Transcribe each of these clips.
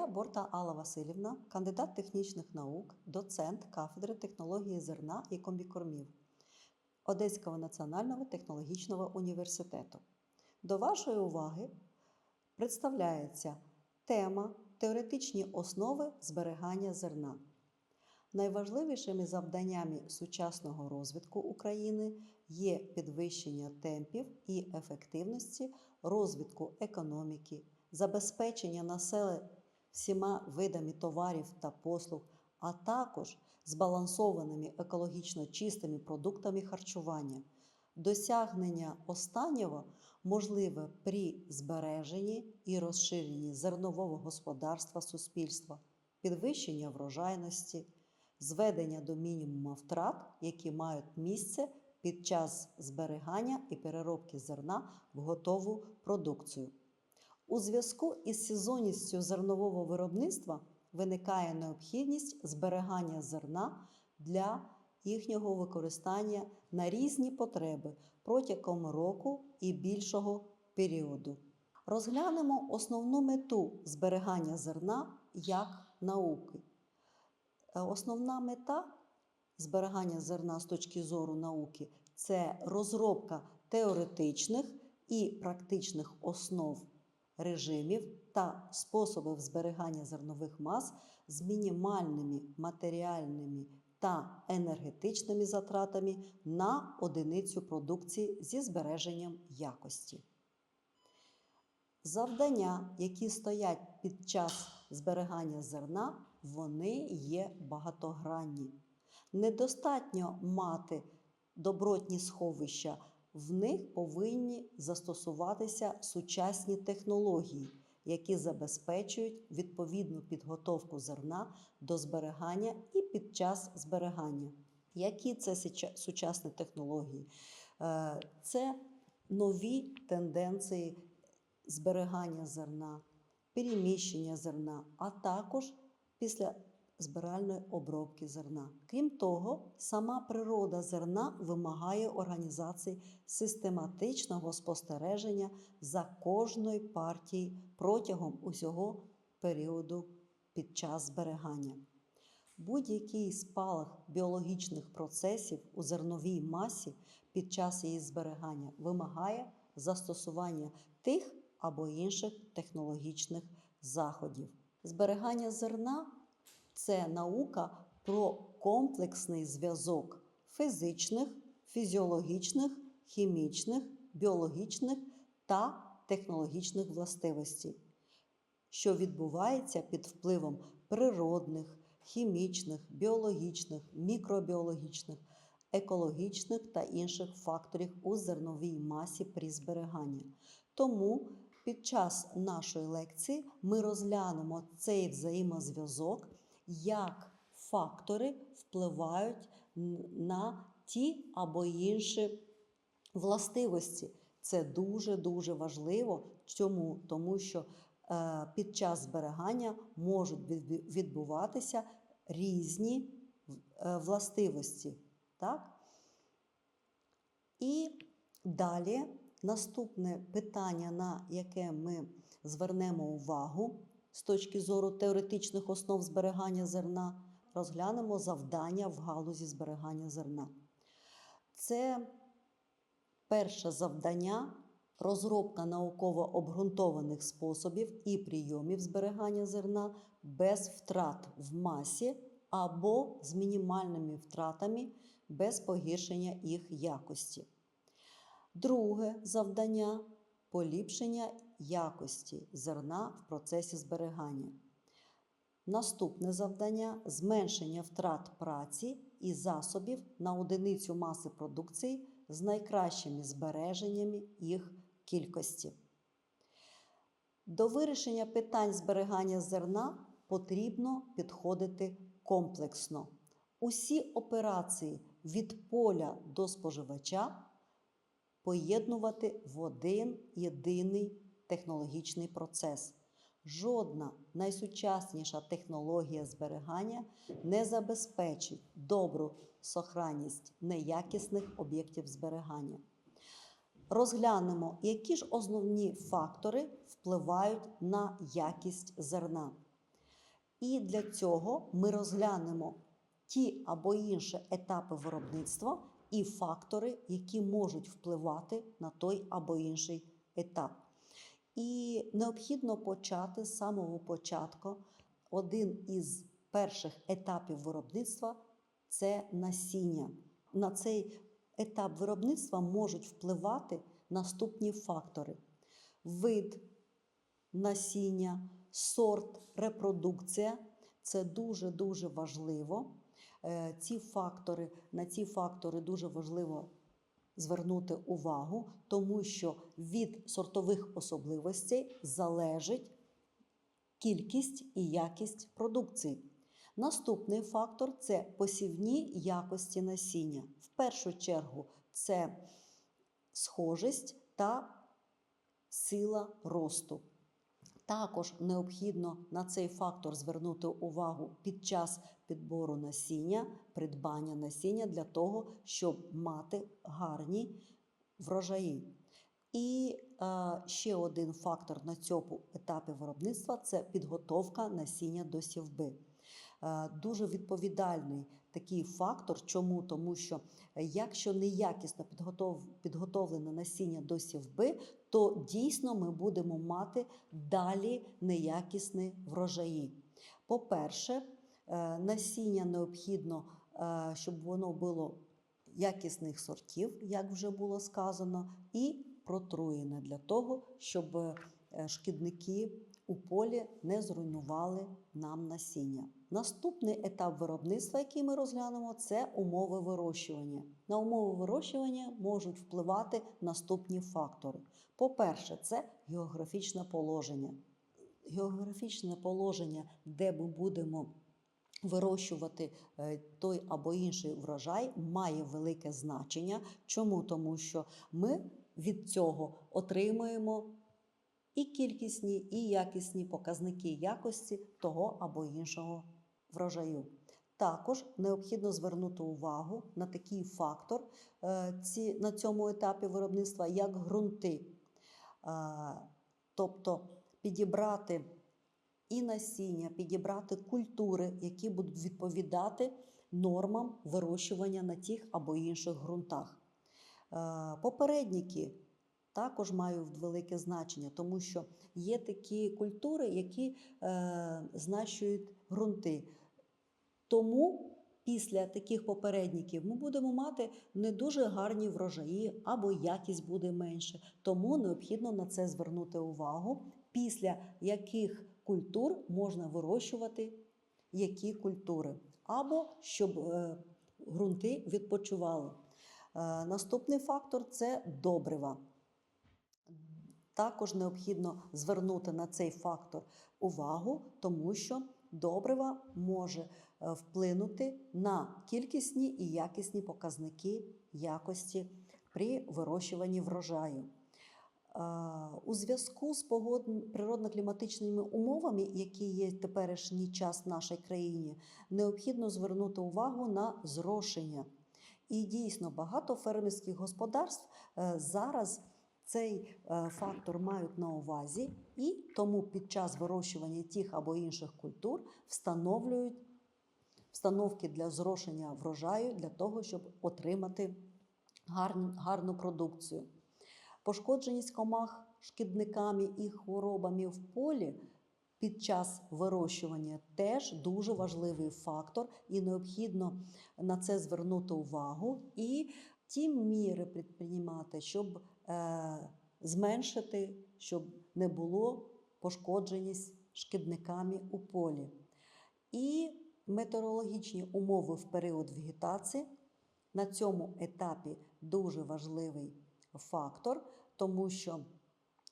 Я Борта Алла Васильівна, кандидат технічних наук, доцент кафедри технології зерна і комбікормів Одеського національного технологічного університету. До вашої уваги представляється тема теоретичні основи зберігання зерна. Найважливішими завданнями сучасного розвитку України є підвищення темпів і ефективності розвитку економіки, забезпечення населення всіма видами товарів та послуг, а також збалансованими екологічно чистими продуктами харчування. Досягнення останнього можливе при збереженні і розширенні зернового господарства суспільства, підвищення врожайності, зведення до мінімуму втрат, які мають місце під час зберігання і переробки зерна в готову продукцію. У зв'язку із сезонністю зернового виробництва виникає необхідність зберігання зерна для їхнього використання на різні потреби протягом року і більшого періоду. Розглянемо основну мету зберігання зерна як науки. Е, Основна мета зберігання зерна з точки зору науки це розробка теоретичних і практичних основ режимів та способів зберігання зернових мас з мінімальними матеріальними та енергетичними затратами на одиницю продукції зі збереженням якості. Завдання, які стоять під час зберігання зерна, вони є багатогранні. Недостатньо мати добротні сховища, в них повинні застосуватися сучасні технології, які забезпечують відповідну підготовку зерна до зберігання і під час зберігання. Які це сучасні технології? Е, Це нові тенденції зберігання зерна, переміщення зерна, а також після збиральної обробки зерна. Крім того, сама природа зерна вимагає організації систематичного спостереження за кожною партією протягом усього періоду під час зберігання. Будь-який спалах біологічних процесів у зерновій масі під час її зберігання вимагає застосування тих або інших технологічних заходів. Зберігання зерна це наука про комплексний зв'язок фізичних, фізіологічних, хімічних, біологічних та технологічних властивостей, що відбувається під впливом природних, хімічних, біологічних, мікробіологічних, екологічних та інших факторів у зерновій масі при зберіганні. Тому під час нашої лекції ми розглянемо цей взаємозв'язок, як фактори впливають на ті або інші властивості. Це дуже дуже важливо. Чому? Тому що е, під час зберігання можуть відбуватися різні е, властивості. Так? І далі наступне питання, на яке ми звернемо увагу з точки зору теоретичних основ зберігання зерна, розглянемо завдання в галузі зберігання зерна. Це перше завдання розробка науково обґрунтованих способів і прийомів зберігання зерна без втрат в масі або з мінімальними втратами без погіршення їх якості. Друге завдання поліпшення якості зерна в процесі зберігання. Наступне завдання зменшення втрат праці і засобів на одиницю маси продукції з найкращими збереженнями їх кількості. До вирішення питань зберігання зерна потрібно підходити комплексно. Усі операції від поля до споживача поєднувати в один єдиний технологічний процес. Жодна найсучасніша технологія зберігання не забезпечить добру сохранність неякісних об'єктів зберігання. Розглянемо, які ж основні фактори впливають на якість зерна. І для цього ми розглянемо ті або інші етапи виробництва і фактори, які можуть впливати на той або інший етап. І необхідно почати з самого початку. Один із перших етапів виробництва це насіння. На цей етап виробництва можуть впливати наступні фактори: вид насіння, сорт, репродукція. Це дуже дуже важливо. Е, Ці фактори, на ці фактори дуже важливо звернути увагу, тому що від сортових особливостей залежить кількість і якість продукції. Наступний фактор це посівні якості насіння. В першу чергу це схожість та сила росту. Також необхідно на цей фактор звернути увагу під час підбору насіння, придбання насіння для того, щоб мати гарні врожаї. І е, ще один фактор на цьому етапі виробництва це підготовка насіння до сівби. Е, дуже відповідальний такий фактор. Чому? Тому що е, якщо неякісно підготов, підготовлене насіння до сівби, то дійсно ми будемо мати далі неякісні врожаї. По-перше, е, насіння необхідно, щоб воно було якісних сортів, як вже було сказано, і протруєне для того, щоб шкідники у полі не зруйнували нам насіння. Наступний етап виробництва, який ми розглянемо, це умови вирощування. На умови вирощування можуть впливати наступні фактори. По-перше, це географічне положення. Географічне положення, де ми будемо вирощувати е, той або інший врожай, має велике значення. Чому? Тому що ми від цього отримуємо і кількісні, і якісні показники якості того або іншого врожаю. Також необхідно звернути увагу на такий фактор е, на цьому етапі виробництва, як ґрунти. Е, Тобто підібрати і насіння, підібрати культури, які будуть відповідати нормам вирощування на тих або інших ґрунтах. Е, Попередники також мають велике значення, тому що є такі культури, які знащують ґрунти. Тому після таких попередників ми будемо мати не дуже гарні врожаї або якість буде менше. Тому необхідно на це звернути увагу, після яких культур можна вирощувати які культури, або щоб е, ґрунти відпочивали. Е, наступний фактор це добрива. Також необхідно звернути на цей фактор увагу, тому що добрива може вплинути на кількісні і якісні показники якості при вирощуванні врожаю. Е, У зв'язку з природно-кліматичними умовами, які є в теперішній час в нашій країні, необхідно звернути увагу на зрошення. І дійсно багато фермерських господарств е, зараз цей е, фактор мають на увазі, і тому під час вирощування тих або інших культур встановлюють встановки для зрошення врожаю для того, щоб отримати гарну, гарну продукцію. Пошкодженість комах шкідниками і хворобами в полі під час вирощування теж дуже важливий фактор, і необхідно на це звернути увагу і ті міри предприймати, щоб е, зменшити, щоб не було пошкодженість шкідниками у полі. І метеорологічні умови в період вегетації на цьому етапі дуже важливий фактор, тому що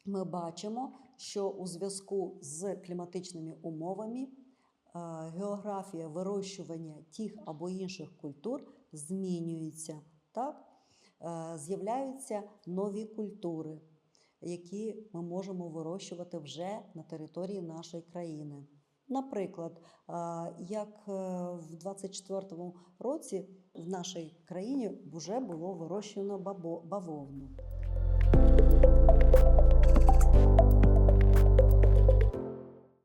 ми бачимо, що у зв'язку з кліматичними умовами е, географія вирощування тих або інших культур змінюється. Так? Е, З'являються нові культури, які ми можемо вирощувати вже на території нашої країни. Наприклад, як е, в 24-му році в нашій країні вже було вирощено бавовну.